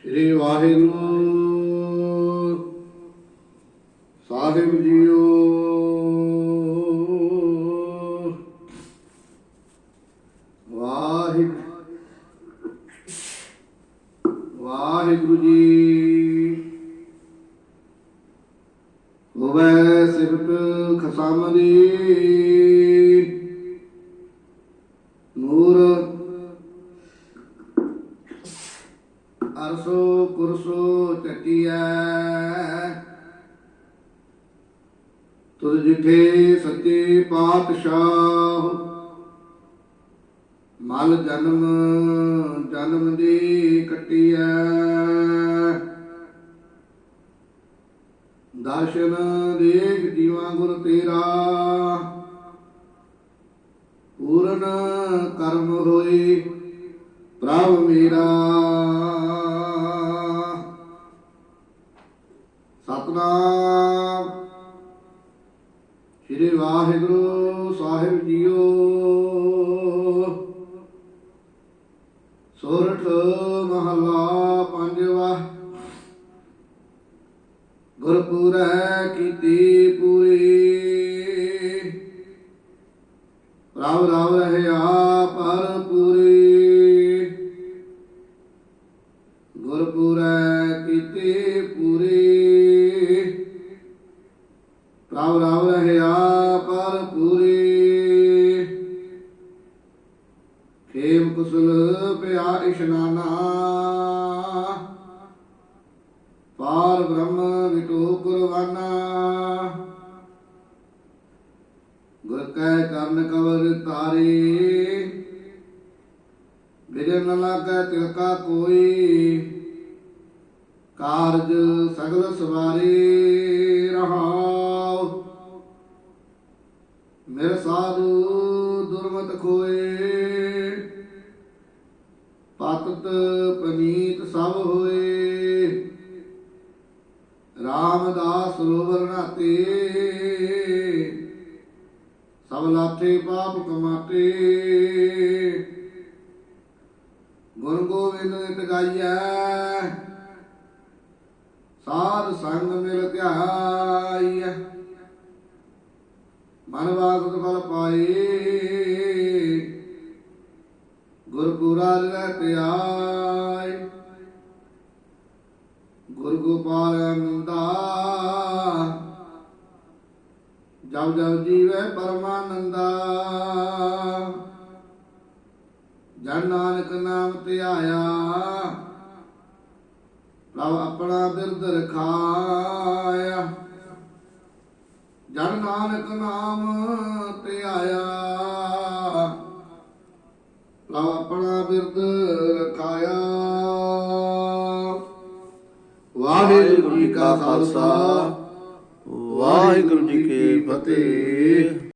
ਸ੍ਰੀ ਵਾਹਿਗੁਰੂ। ਸਾਹਿਬ ਜੀਓ। ਵਾਹਿਗੁਰੂ। ਵਾਹਿਗੁਰੂ ਜੀ। ਹੋਵੇ ਸਿਫਤ ਖਸਮ ਦੀ। ਅਰਸੋ ਕੁਰਸੋ ਚਟਿਐ ਤੁਧ ਜਿਠੇ ਸੱਚੇ ਪਾਤਸ਼ਾਹ, ਮਲ ਜਨਮ ਜਨਮ ਦੀ ਕਟਿਐ। ਦਰਸ਼ਨ ਦੇਖ ਜੀਵਾ ਗੁਰ ਤੇਰਾ, ਪੂਰਨ ਕਰਮ ਹੋਈ ਪ੍ਰਭ ਮੇਰਾ। ਸਤਨਾਮ। ਸ੍ਰੀ ਵਾਹਿਗੁਰੂ ਸਾਹਿਬ ਜੀਓ। ਸੋਰਠ ਮਹਲਾ ਪੰਜਵਾ। ਗੁਰਪੁਰੈ ਰਾਵ ਰਾਵ ਰਹਿਆ ਪਰ ਪੂਰੀ। ਖੇਮ ਕੁਸਲ ਪਿਆ ਇਸ਼ਨਾਨਾ ਪਾਰ ਬ੍ਰਹਮ ਵਿਟੋ ਕੁਰਬਾਨਾ। ਗੁਰ ਕੈ ਕਰਨ ਕਵਰ ਤਾਰੇ। ਬਿਰੇ ਨ ਲਾਗੈ ਤਿਲਕਾ ਕੋਈ। ਕਾਰਜ ਸਗਲ ਸਵਾਰੀ ਰਹਾਉ ਮੇਰੇ ਸਾਧੂ ਦੁਰਮਤ ਖੋਏ। ਪਤਤ ਪਨੀਤ ਸਭ ਹੋਏ। ਰਾਮਦਾਸ ਸਰੋਵਰ ਨਾਤੇ। ਸਭ ਲਾਥੇ ਪਾਪ ਕਮਾਤੇ। ਗੁਰ ਗੋਬਿੰਦ ਨਿਤ ਸਾਧ ਸੰਗ ਮਿਲ ਧਿਆਈਐ। ਮਨ ਬਾਗਤ ਫਲ ਪਾਏ ਗੁਰਪੁਰਾ ਰਹਿ ਧਿਆਇ ਗੁਰ ਗੋਪਾਲ ਅਨੰਦਾ ਜਬ ਜਬ ਜੀਵੈ ਪਰਮਾਨੰਦਾ। ਜਨ ਨਾਨਕ ਨਾਮ ਧਿਆਇਆ। ਪ੍ਰਭ ਆਪਣਾ ਬਿਰਦ ਰਖਾਇਆ। ਜਨ ਨਾਨਕ ਨਾਮ ਧਿਆਇਆ। ਪ੍ਰਭ ਆਪਣਾ ਬਿਰਦ ਰਖਾਇਆ। ਵਾਹਿਗੁਰੂ ਜੀ ਕਾ ਖਾਲਸਾ। ਵਾਹਿਗੁਰੂ ਜੀ ਕੀ ਫਤਿਹ।